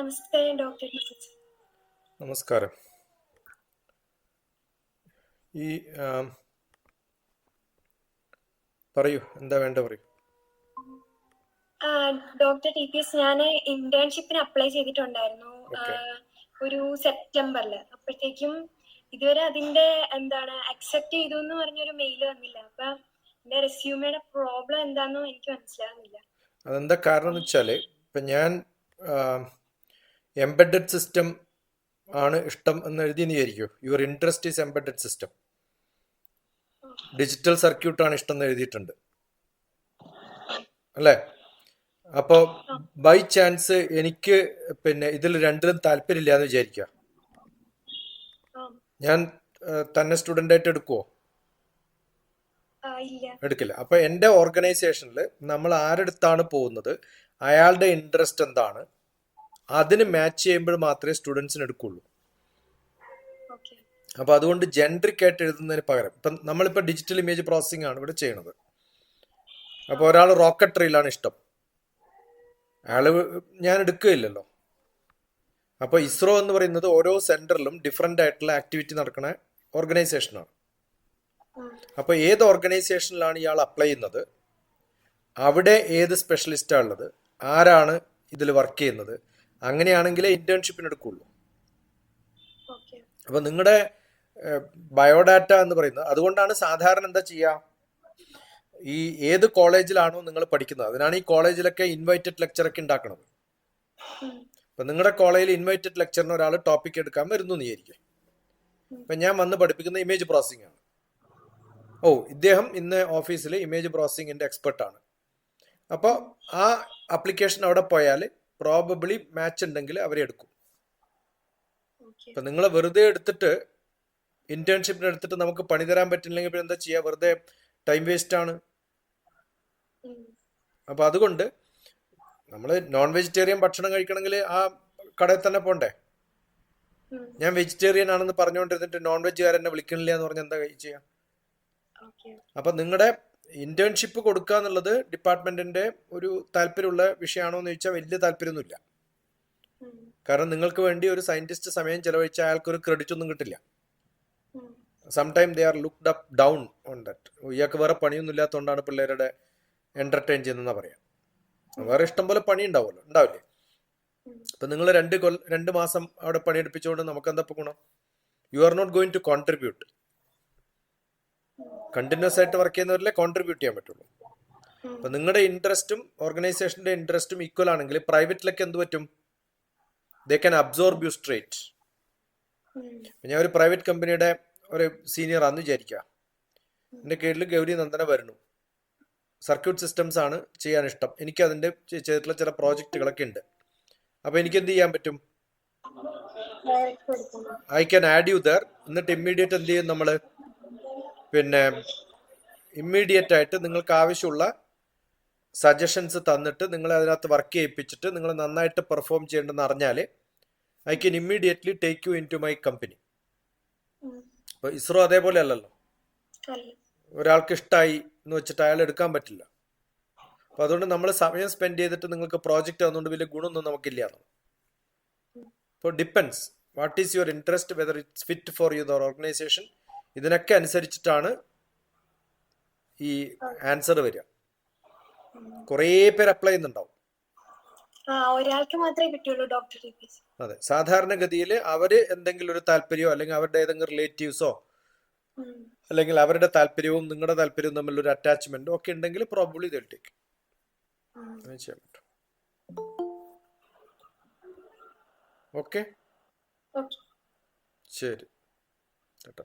നമസ്കാരം ഡോക്ടർ നമസ്കാരം. ഈ പറയൂ എന്താ വേണ്ട പറയൂ. ഡോക്ടർ ടി പി എസ് ഞാൻ ഇന്റേൺഷിപ്പിന് അപ്ലൈ ചെയ്തിട്ടുണ്ടായിരുന്നു. ഒരു സെപ്റ്റംബറിൽ അപ്പോഴത്തേക്കും ഇതുവരെ അതിന്റെ എന്താണ് അക്സെപ്റ്റ് ചെയ്തു എന്ന് പറഞ്ഞൊരു മെയിൽ വന്നില്ല. അപ്പൊ എന്റെ റെസ്യൂമയുടെ പ്രോബ്ലം എന്താണെന്നും എനിക്ക് മനസ്സിലാകുന്നില്ല അതെന്താ കാരണം എന്ന് വെച്ചാൽ ഇപ്പൊ ഞാൻ എംബഡഡ് സിസ്റ്റം ആണ് ഇഷ്ടം എന്ന് എഴുതി വിചാരിക്കൂ your interest is embedded system digital circuit ആണ് ഇഷ്ടം എന്ന് എഴുതിയിട്ടുണ്ട്. അല്ലേ? അപ്പോ ബൈ ചാൻസ് എനിക്ക് പിന്നെ ഇതിൽ രണ്ടിലും താല്പര്യമില്ല എന്ന് വിചാരിക്കുക. ഞാൻ തന്നെ സ്റ്റുഡന്റ് ആയിട്ട് എടുക്കുവോ? എടുക്കില്ല. അപ്പൊ എന്റെ ഓർഗനൈസേഷനിൽ നമ്മൾ ആരെടുത്താണ് പോകുന്നത്? അയാളുടെ ഇൻട്രസ്റ്റ് എന്താണ്? അതിന് മാച്ച് ചെയ്യുമ്പോൾ മാത്രമേ സ്റ്റുഡൻസിന് എടുക്കുള്ളൂ. ഓക്കെ അപ്പൊ അതുകൊണ്ട് ജെൻഡറിക് ആയിട്ട് എഴുതുന്നതിന് പകരം ഇപ്പം നമ്മളിപ്പോൾ ഡിജിറ്റൽ ഇമേജ് പ്രോസസ്സിംഗ് ആണ് ഇവിടെ ചെയ്യണത് അപ്പോൾ ഒരാൾ റോക്കട്രിയിലാണ് ഇഷ്ടം. അയാൾ ഞാൻ എടുക്കുകയില്ലല്ലോ. അപ്പോൾ ഇസ്രോ എന്ന് പറയുന്നത് ഓരോ സെന്ററിലും ഡിഫറെന്റ് ആയിട്ടുള്ള ആക്ടിവിറ്റി നടക്കുന്ന ഓർഗനൈസേഷനാണ് അപ്പോൾ ഏത് ഓർഗനൈസേഷനിലാണ് ഇയാൾ അപ്ലൈ ചെയ്യുന്നത്? അവിടെ ഏത് സ്പെഷ്യലിസ്റ്റാണ് ഉള്ളത് ആരാണ് ഇതിൽ വർക്ക് ചെയ്യുന്നത്? അങ്ങനെയാണെങ്കിലേ ഇന്റേൺഷിപ്പിന് എടുക്കുള്ളൂ അപ്പൊ നിങ്ങളുടെ ബയോഡാറ്റ എന്ന് പറയുന്നത് അതുകൊണ്ടാണ് സാധാരണ എന്താ ചെയ്യുക ഈ ഏത് കോളേജിലാണോ നിങ്ങൾ പഠിക്കുന്നത്. അതിനാണ് ഈ കോളേജിലൊക്കെ ഇൻവൈറ്റഡ് ലെക്ചർ ഒക്കെ ഉണ്ടാക്കുന്നത് അപ്പൊ നിങ്ങളുടെ കോളേജിൽ ഇൻവൈറ്റഡ് ലെക്ചറിന് ഒരാൾ ടോപ്പിക് എടുക്കാൻ വരുന്നു നീയായിരിക്കും ഇപ്പം ഞാൻ വന്ന് പഠിപ്പിക്കുന്ന ഇമേജ് പ്രോസസ്സിംഗ് ആണ്. ഓ ഇദ്ദേഹം ഇന്ന് ഓഫീസിൽ ഇമേജ് പ്രോസസ്സിങ്ങിന്റെ എക്സ്പെർട്ടാണ് അപ്പോൾ ആ അപ്ലിക്കേഷൻ അവിടെ പോയാൽ പ്രോബബിളി മാച്ച് ഉണ്ടെങ്കിൽ അവരെ എടുക്കും. അപ്പൊ ഇപ്പം നിങ്ങൾ വെറുതെ എടുത്തിട്ട് ഇന്റേൺഷിപ്പിന് എടുത്തിട്ട് നമുക്ക് പണി തരാൻ പറ്റില്ലെങ്കിൽ പിന്നെ എന്താ ചെയ്യാ? വെറുതെ ടൈം വേസ്റ്റ് ആണ്. അപ്പൊ അതുകൊണ്ട് നമ്മൾ നോൺ വെജിറ്റേറിയൻ ഭക്ഷണം കഴിക്കണമെങ്കിൽ ആ കടയിൽ തന്നെ പോണ്ടേ? ഞാൻ വെജിറ്റേറിയൻ ആണെന്ന് പറഞ്ഞുകൊണ്ടിരുന്നിട്ട് നോൺ വെജുകാരനെ വിളിക്കണില്ല എന്ന് പറഞ്ഞാൽ എന്താ ചെയ്യാം? അപ്പം നിങ്ങളുടെ ഇന്റേൺഷിപ്പ് കൊടുക്കുക എന്നുള്ളത് ഡിപ്പാർട്ട്മെന്റിന്റെ ഒരു താല്പര്യമുള്ള വിഷയമാണോ എന്ന് ചോദിച്ചാൽ വലിയ താല്പര്യമൊന്നുമില്ല. കാരണം നിങ്ങൾക്ക് വേണ്ടി ഒരു സയന്റിസ്റ്റ് സമയം ചെലവഴിച്ച അയാൾക്ക് ഒരു ക്രെഡിറ്റ് ഒന്നും കിട്ടില്ല. Sometime they are looked up down on that ഇയാൾക്ക് വേറെ പണിയൊന്നും ഇല്ലാത്തതുകൊണ്ടാണ് പിള്ളേരുടെ എന്റർടൈൻ ചെയ്യുന്നതെന്നാ പറയാം. വേറെ ഇഷ്ടംപോലെ പണി ഉണ്ടാവുമല്ലോ ഉണ്ടാവില്ലേ? അപ്പൊ നിങ്ങൾ രണ്ട് കൊല്ല രണ്ട് മാസം അവിടെ പണിയെടുപ്പിച്ചുകൊണ്ട് നമുക്ക് എന്താ ഗുണം? You are not going to contribute continuous ആയിട്ട് വർക്ക് ചെയ്യുന്നവരിലെ കോൺട്രിബ്യൂട്ട് ചെയ്യാൻ പറ്റുള്ളൂ. അപ്പൊ നിങ്ങളുടെ ഇൻട്രസ്റ്റും ഓർഗനൈസേഷന്റെ ഇൻട്രസ്റ്റും ഈക്വൽ ആണെങ്കിൽ പ്രൈവറ്റിലൊക്കെ എന്ത് പറ്റും? They can absorb you straight ഞാൻ ഒരു പ്രൈവറ്റ് കമ്പനിയുടെ ഒരു സീനിയർ ആണെന്ന് വിചാരിക്കുക എന്റെ കീഴിൽ ഗൗരി നന്ദന വരുന്നു. സർക്യൂട്ട് സിസ്റ്റംസ് ആണ് ചെയ്യാൻ ഇഷ്ടം. എനിക്ക് അതിന്റെ ചെയ്തിട്ടുള്ള ചില പ്രോജക്റ്റുകളൊക്കെ ഉണ്ട്. അപ്പൊ എനിക്ക് എന്ത് ചെയ്യാൻ പറ്റും? I can add you there എന്നിട്ട് ഇമ്മീഡിയറ്റ് എന്ത് ചെയ്യും നമ്മൾ പിന്നെ ഇമ്മീഡിയറ്റ് ആയിട്ട് നിങ്ങൾക്ക് ആവശ്യമുള്ള സജഷൻസ് തന്നിട്ട് നിങ്ങൾ അതിനകത്ത് വർക്ക് ചെയ്യിപ്പിച്ചിട്ട് നിങ്ങൾ നന്നായിട്ട് പെർഫോം ചെയ്യേണ്ടെന്ന് അറിഞ്ഞാൽ I can immediately take you into my company അപ്പോൾ ഇസ്രോ അതേപോലെ അല്ലല്ലോ? അല്ല. ഒരാൾക്ക് ഇഷ്ടമായി എന്ന് വെച്ചിട്ട് അയാൾ എടുക്കാൻ പറ്റില്ല. അപ്പോൾ അതുകൊണ്ട് നമ്മൾ സമയം സ്പെൻഡ് ചെയ്തിട്ട് നിങ്ങൾക്ക് പ്രോജക്റ്റ് തന്നുകൊണ്ട് വലിയ ഗുണമൊന്നും നമുക്കില്ല അപ്പോൾ depends what is your interest whether it's fit for your organization ഇതിനൊക്കെ അനുസരിച്ചിട്ടാണ് ഈ ആൻസർ വരിക. കുറേ പേര് അപ്ലൈ ചെയ്യുന്നുണ്ടാവും. ഒരാൾക്ക് മാത്രമേ ഡോക്ടർ അതെ സാധാരണഗതിയിൽ അവർ എന്തെങ്കിലും ഒരു താല്പര്യമോ അല്ലെങ്കിൽ അവരുടെ ഏതെങ്കിലും റിലേറ്റീവ്സോ അല്ലെങ്കിൽ അവരുടെ താല്പര്യവും നിങ്ങളുടെ താല്പര്യവും തമ്മിലുള്ള ഒരു അറ്റാച്ച്മെന്റും ഒക്കെ ഉണ്ടെങ്കിൽ പ്രോബ്ലി ചെയ്യാൻ പറ്റും. ഓക്കെ ശരി. കേട്ടോ.